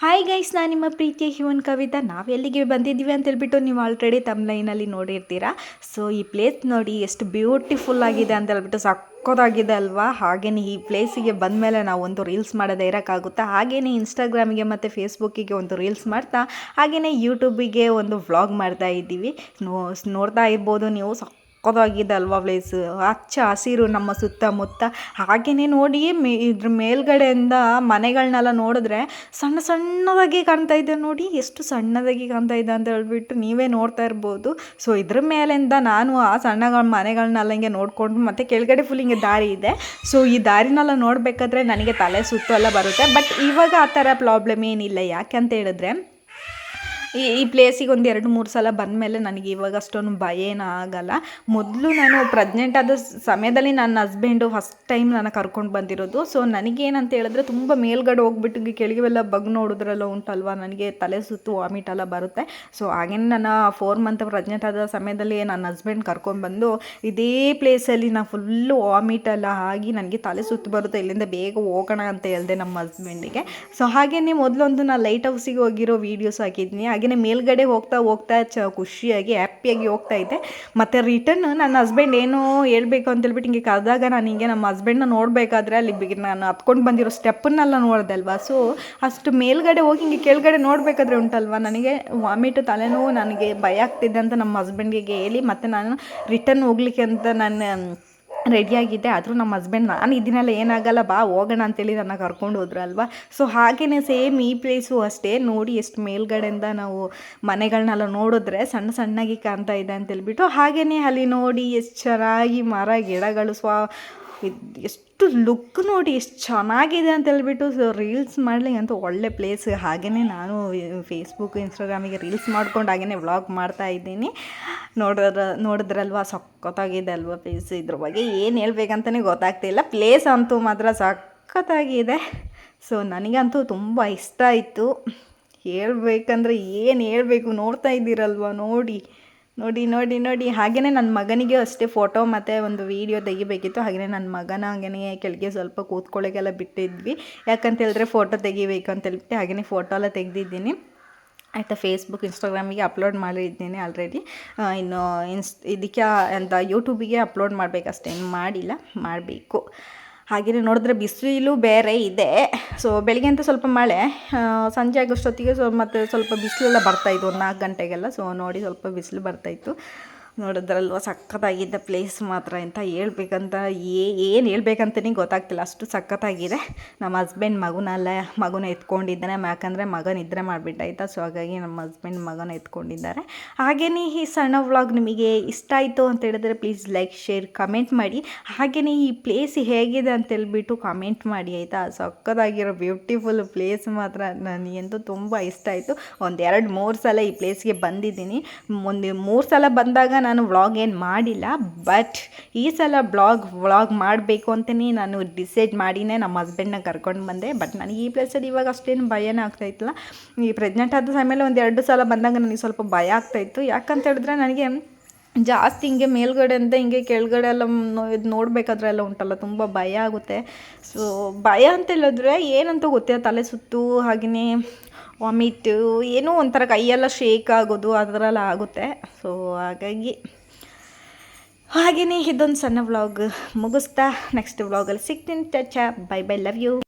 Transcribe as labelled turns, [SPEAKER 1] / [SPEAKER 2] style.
[SPEAKER 1] Hi guys ನಾನು ನಿಮ್ಮ ಪ್ರೀತಿಯ ಹ್ಯೂಮನ್ ಕವಿತಾ. ನಾವು ಎಲ್ಲಿಗೆ ಬಂದಿದ್ದೀವಿ ಅಂತ ಹೇಳ್ಬಿಟ್ಟು ನೀವು ಆಲ್ರೆಡಿ ತಮ್ಲೈನಲ್ಲಿ ನೋಡಿರ್ತೀರಾ. ಸೊ ಈ ಪ್ಲೇಸ್ ನೋಡಿ ಎಷ್ಟು ಬ್ಯೂಟಿಫುಲ್ ಆಗಿದೆ ಅಂತ ಹೇಳ್ಬಿಟ್ಟು ಸಕ್ಕೋದಾಗಿದೆ ಅಲ್ವಾ? ಹಾಗೆಯೇ ಈ ಪ್ಲೇಸಿಗೆ ಬಂದ ಮೇಲೆ ನಾವು ಒಂದು ರೀಲ್ಸ್ ಮಾಡೋದೇ ಇರೋಕ್ಕಾಗುತ್ತಾ? ಹಾಗೆಯೇ ಇನ್ಸ್ಟಾಗ್ರಾಮಿಗೆ ಮತ್ತು ಫೇಸ್ಬುಕ್ಕಿಗೆ ಒಂದು ರೀಲ್ಸ್ ಮಾಡ್ತಾ? ಹಾಗೆಯೇ ಯೂಟ್ಯೂಬಿಗೆ ಒಂದು ವ್ಲಾಗ್ ಮಾಡ್ತಾ ಇದ್ದೀವಿ. ನೋಡ್ತಾ ಇರ್ಬೋದು ನೀವು. ಸಕ್ಕತ್ತಾಗಿದೆ ಅಲ್ವಾ ಪ್ಲೇಸ್ ಹಚ್ಚ ಹಸಿರು ನಮ್ಮ ಸುತ್ತಮುತ್ತ. ಹಾಗೆಯೇ ನೋಡಿ ಮೇ ಇದ್ರ ಮೇಲ್ಗಡೆಯಿಂದ ಮನೆಗಳನ್ನೆಲ್ಲ ನೋಡಿದ್ರೆ ಸಣ್ಣ ಸಣ್ಣದಾಗಿ ಕಾಣ್ತಾ ಇದೆ ನೋಡಿ. ಎಷ್ಟು ಸಣ್ಣದಾಗಿ ಕಾಣ್ತಾ ಇದೆ ಅಂತ ಹೇಳ್ಬಿಟ್ಟು ನೀವೇ ನೋಡ್ತಾ ಇರ್ಬೋದು. ಸೊ ಇದ್ರ ಮೇಲಿಂದ ನಾನು ಆ ಸಣ್ಣ ಮನೆಗಳನ್ನೆಲ್ಲ ಹಿಂಗೆ ನೋಡಿಕೊಂಡು ಮತ್ತು ಕೆಳಗಡೆ ಫುಲ್ ಹಿಂಗೆ ದಾರಿ ಇದೆ. ಸೊ ಈ ದಾರಿನೆಲ್ಲ ನೋಡಬೇಕಾದ್ರೆ ನನಗೆ ತಲೆ ಸುತ್ತು ಎಲ್ಲ ಬರುತ್ತೆ. ಬಟ್ ಇವಾಗ ಆ ಥರ ಪ್ರಾಬ್ಲಮ್ ಏನಿಲ್ಲ. ಯಾಕೆ ಅಂತ ಹೇಳಿದ್ರೆ ಈ ಈ ಪ್ಲೇಸಿಗೆ ಒಂದು ಎರಡು ಮೂರು ಸಲ ಬಂದಮೇಲೆ ನನಗೆ ಇವಾಗ ಅಷ್ಟೊಂದು ಭಯ ಏನೂ ಆಗಲ್ಲ. ಮೊದಲು ನಾನು ಪ್ರೆಗ್ನೆಂಟ್ ಆದ ಸಮಯದಲ್ಲಿ ನನ್ನ ಹಸ್ಬೆಂಡು ಫಸ್ಟ್ ಟೈಮ್ ನಾನು ಕರ್ಕೊಂಡು ಬಂದಿರೋದು. ಸೊ ನನಗೇನಂತ ಹೇಳಿದ್ರೆ ತುಂಬ ಮೇಲ್ಗಡೆ ಹೋಗ್ಬಿಟ್ಟು ಕೆಳಗೆಲ್ಲ ಬಗ್ ನೋಡಿದ್ರೆಲ್ಲ ಉಂಟಲ್ವಾ? ನನಗೆ ತಲೆ ಸುತ್ತು ವಾಮಿಟ್ ಎಲ್ಲ ಬರುತ್ತೆ. ಸೊ ಹಾಗೇನೆ ನನ್ನ ಫೋರ್ ಮಂತ್ ಪ್ರೆಗ್ನೆಂಟ್ ಆದ ಸಮಯದಲ್ಲಿ ನನ್ನ ಹಸ್ಬೆಂಡ್ ಕರ್ಕೊಂಡ್ಬಂದು ಇದೇ ಪ್ಲೇಸಲ್ಲಿ ನಾನು ಫುಲ್ಲು ವಾಮಿಟ್ ಎಲ್ಲ ಆಗಿ ನನಗೆ ತಲೆ ಸುತ್ತು ಬರುತ್ತೆ. ಇಲ್ಲಿಂದ ಬೇಗ ಹೋಗೋಣ ಅಂತ ಹೇಳಿದೆ ನಮ್ಮ ಹಸ್ಬೆಂಡಿಗೆ ಸೊ ಹಾಗೆಯೇ ಮೊದಲೊಂದು ನಾನು ಲೈಟ್ ಹೌಸಿಗೆ ಹೋಗಿರೋ ವೀಡಿಯೋಸ್ ಹಾಕಿದ್ದೀನಿ ಹಾಗೆ ಹಾಗೆಯೇ ಮೇಲ್ಗಡೆ ಹೋಗ್ತಾ ಹೋಗ್ತಾ ಚ ಖುಷಿಯಾಗಿ, ಹ್ಯಾಪಿಯಾಗಿ ಹೋಗ್ತಾ ಇದ್ದೆ. ಮತ್ತು ರಿಟರ್ನ್ ನನ್ನ ಹಸ್ಬೆಂಡ್ ಏನು ಹೇಳ್ಬೇಕು ಅಂತ ಹೇಳ್ಬಿಟ್ಟು ಹಿಂಗೆ ಕರೆದಾಗ ನಾನು ಹಿಂಗೆ ನಮ್ಮ ಹಸ್ಬೆಂಡ್ನ ನೋಡಬೇಕಾದ್ರೆ ಅಲ್ಲಿ ನಾನು ಹತ್ಕೊಂಡು ಬಂದಿರೋ ಸ್ಟೆಪ್ಪನ್ನೆಲ್ಲ ನೋಡಿದೆ ಅಲ್ವಾ? ಸೊ ಅಷ್ಟು ಮೇಲ್ಗಡೆ ಹೋಗಿ ಹಿಂಗೆ ಕೆಳಗಡೆ ನೋಡಬೇಕಾದ್ರೆ ಉಂಟಲ್ವ? ನನಗೆ ವಾಮಿಟ್ ತಲೆನೋವು ನನಗೆ ಭಯ ಆಗ್ತಿದೆ ಅಂತ ನಮ್ಮ ಹಸ್ಬೆಂಡಿಗೆ ಹೇಳಿ ಮತ್ತು ನಾನು ರಿಟರ್ನ್ ಹೋಗ್ಲಿಕ್ಕೆ ಅಂತ ನಾನು ರೆಡಿಯಾಗಿದ್ದೆ ಆದರೂ ನಮ್ಮ ಹಸ್ಬೆಂಡ್ ನಾನು ಇದನ್ನೆಲ್ಲ ಏನಾಗಲ್ಲ, ಬಾ, ಹೋಗೋಣ ಅಂತೇಳಿ ನನ್ನ ಕರ್ಕೊಂಡು ಅಲ್ವಾ? ಸೊ ಹಾಗೆಯೇ ಸೇಮ್ ಈ ಪ್ಲೇಸು ಅಷ್ಟೇ. ನೋಡಿ ಎಷ್ಟು ಮೇಲ್ಗಡೆಯಿಂದ ನಾವು ಮನೆಗಳನ್ನೆಲ್ಲ ನೋಡಿದ್ರೆ ಸಣ್ಣ ಸಣ್ಣಾಗಿ ಕಾಣ್ತಾ ಇದೆ ಅಂತೇಳ್ಬಿಟ್ಟು ಹಾಗೆಯೇ ಅಲ್ಲಿ ನೋಡಿ ಎಷ್ಟು ಚೆನ್ನಾಗಿ ಮರ, ಗಿಡಗಳು, ಸ್ವ ಎಷ್ಟು ಲುಕ್ ನೋಡಿ ಎಷ್ಟು ಚೆನ್ನಾಗಿದೆ ಅಂತ ಹೇಳ್ಬಿಟ್ಟು ಸೊ ರೀಲ್ಸ್ ಮಾಡಲಿ ಅಂತ ಒಳ್ಳೆ ಪ್ಲೇಸ್ ಹಾಗೆಯೇ ನಾನು ಫೇಸ್ಬುಕ್ ಇನ್ಸ್ಟಾಗ್ರಾಮಿಗೆ ರೀಲ್ಸ್ ಮಾಡ್ಕೊಂಡು ಹಾಗೆಯೇ ವ್ಲಾಗ್ ಮಾಡ್ತಾ ಇದ್ದೀನಿ. ನೋಡಿದ್ರ ನೋಡಿದ್ರಲ್ವ ಸಖತ್ತಾಗಿದೆ ಅಲ್ವಾ ಪ್ಲೇಸ್ ಇದ್ರ ಬಗ್ಗೆ ಏನು ಹೇಳ್ಬೇಕಂತಲೇ ಗೊತ್ತಾಗ್ತಿಲ್ಲ ಪ್ಲೇಸ್ ಅಂತೂ ಮಾತ್ರ ಸಖತ್ತಾಗಿದೆ. ಸೊ ನನಗಂತೂ ತುಂಬ ಇಷ್ಟ ಆಯಿತು. ಹೇಳ್ಬೇಕಂದ್ರೆ ಏನು ಹೇಳಬೇಕು ನೋಡ್ತಾ ಇದ್ದೀರಲ್ವ ನೋಡಿ. ನೋಡಿ ನೋಡಿ ನೋಡಿ. ಹಾಗೆಯೇ ನನ್ನ ಮಗನಿಗೆ ಅಷ್ಟೇ ಫೋಟೋ ಮತ್ತು ಒಂದು ವೀಡಿಯೋ ತೆಗಿಬೇಕಿತ್ತು. ಹಾಗೆಯೇ ನನ್ನ ಮಗನ ಹಾಗೆಯೇ ಕೆಳಗೆ ಸ್ವಲ್ಪ ಕೂತ್ಕೊಳ್ಳೋಕ್ಕೆಲ್ಲ ಬಿಟ್ಟಿದ್ವಿ. ಯಾಕಂತ ಹೇಳಿದ್ರೆ ಫೋಟೋ ತೆಗಿಬೇಕು ಅಂತ ಹೇಳ್ಬಿಟ್ಟು ಹಾಗೆಯೇ ಫೋಟೋ ಎಲ್ಲ ತೆಗೆದಿದ್ದೀನಿ. ಆಯಿತಾ ಫೇಸ್ಬುಕ್ ಇನ್ಸ್ಟಾಗ್ರಾಮಿಗೆ ಅಪ್ಲೋಡ್ ಮಾಡಿದ್ದೀನಿ ಆಲ್ರೆಡಿ ಇನ್ನು ಇನ್ಸ್ ಇದಕ್ಕೆ, ಅಂತ ಯೂಟ್ಯೂಬಿಗೆ ಅಪ್ಲೋಡ್ ಮಾಡಬೇಕಷ್ಟೇ ಏನು ಮಾಡಿಲ್ಲ. ಮಾಡಬೇಕು. ಹಾಗೆಯೇ ನೋಡಿದ್ರೆ ಬಿಸಿಲು ಬೇರೆ ಇದೆ. ಸೊ ಬೆಳಿಗ್ಗೆ ಅಂತ ಸ್ವಲ್ಪ ಮಳೆ ಸಂಜೆ ಆಗೋಷ್ಟೊತ್ತಿಗೆ ಸೊ, ಮತ್ತು ಸ್ವಲ್ಪ ಬಿಸಿಲೆಲ್ಲ ಬರ್ತಾಯಿತ್ತು ಒಂದು ನಾಲ್ಕು ಗಂಟೆಗೆಲ್ಲ. ಸೊ ನೋಡಿ ಸ್ವಲ್ಪ ಬಿಸಿಲು ಬರ್ತಾಯಿತ್ತು ನೋಡಿದ್ರಲ್ವ ಸಖತ್ತಾಗಿದ್ದ ಪ್ಲೇಸ್ ಮಾತ್ರ ಅಂತ ಹೇಳ್ಬೇಕಂತ ಏ, ಏನು ಹೇಳ್ಬೇಕಂತನೇ ಗೊತ್ತಾಗ್ತಿಲ್ಲ. ಅಷ್ಟು ಸಖತ್ತಾಗಿದೆ. ನಮ್ಮ ಹಸ್ಬೆಂಡ್ ಮಗುನಲ್ಲ, ಮಗುನ ಎತ್ಕೊಂಡಿದ್ದಾನೆ. ಯಾಕಂದರೆ ಮಗ ನಿದ್ರೆ ಮಾಡಿಬಿಟ್ಟಾಯ್ತಾ ಸೊ ಹಾಗಾಗಿ ನಮ್ಮ ಹಸ್ಬೆಂಡ್ ಮಗನ ಎತ್ಕೊಂಡಿದ್ದಾರೆ. ಹಾಗೆಯೇ ಈ ಸಣ್ಣ ವ್ಲಾಗ್ ನಿಮಗೆ ಇಷ್ಟ ಆಯಿತು ಅಂತ ಹೇಳಿದ್ರೆ ಪ್ಲೀಸ್ ಲೈಕ್ ಶೇರ್ ಕಮೆಂಟ್ ಮಾಡಿ. ಹಾಗೆಯೇ ಈ ಪ್ಲೇಸ್ ಹೇಗಿದೆ ಅಂತ ಹೇಳ್ಬಿಟ್ಟು ಕಮೆಂಟ್ ಮಾಡಿ, ಆಯಿತಾ? ಸಕ್ಕತ್ತಾಗಿರೋ ಬ್ಯೂಟಿಫುಲ್ ಪ್ಲೇಸ್ ಮಾತ್ರ ನನಗಂತೂ ತುಂಬ ಇಷ್ಟ ಆಯಿತು. ಒಂದು ಎರಡು ಮೂರು ಸಲ ಈ ಪ್ಲೇಸ್ಗೆ ಬಂದಿದ್ದೀನಿ. ಒಂದು ಮೂರು ಸಲ ಬಂದಾಗ ನಾನು ವ್ಲಾಗ್ ಏನು ಮಾಡಿಲ್ಲ ಬಟ್ ಈ ಸಲ ಬ್ಲಾಗ್ ವ್ಲಾಗ್ ಮಾಡಬೇಕು ಅಂತಲೇ ನಾನು ಡಿಸೈಡ್ ಮಾಡಿನೇ ನಮ್ಮ ಹಸ್ಬೆಂಡ್ನ ಕರ್ಕೊಂಡು ಬಂದೆ. ಬಟ್ ನನಗೆ ಈ ಪ್ಲೇಸಲ್ಲಿ ಇವಾಗ ಅಷ್ಟೇನು ಭಯನೇ ಆಗ್ತಾಯಿತ್ತಲ್ಲ ಈ ಪ್ರೆಗ್ನೆಂಟ್ ಆದ ಸಮಯದಲ್ಲಿ ಒಂದು ಎರಡು ಸಲ ಬಂದಾಗ ನನಗೆ ಸ್ವಲ್ಪ ಭಯ ಆಗ್ತಾಯಿತ್ತು ಯಾಕಂತ ಹೇಳಿದ್ರೆ ನನಗೆ ಜಾಸ್ತಿ ಹಿಂಗೆ ಮೇಲ್ಗಡೆ ಅಂತ ಹಿಂಗೆ ಕೆಳಗಡೆ ಎಲ್ಲ ಇದು ನೋಡಬೇಕಾದ್ರೆ ಎಲ್ಲ ಉಂಟಲ್ಲ, ತುಂಬ ಭಯ ಆಗುತ್ತೆ. ಸೊ ಭಯ ಅಂತ ಹೇಳಿದ್ರೆ ಏನಂತ ಗೊತ್ತಿಲ್ಲ ತಲೆ ಸುತ್ತು ಹಾಗೆಯೇ ವಾಮಿಟ್ಟು ಏನೋ ಒಂಥರ ಕೈಯೆಲ್ಲ ಶೇಕ್ ಆಗೋದು, ಅದರಲ್ಲಿ ಆಗುತ್ತೆ. ಸೊ ಹಾಗಾಗಿ ಹಾಗೆಯೇ ಇದೊಂದು ಸಣ್ಣ ವ್ಲಾಗ್ ಮುಗಿಸ್ತಾ ನೆಕ್ಸ್ಟ್ ವ್ಲಾಗಲ್ಲಿ ಸಿಗ್ತೀನಿ. ಚ ಬೈ ಬೈ ಲವ್ ಯು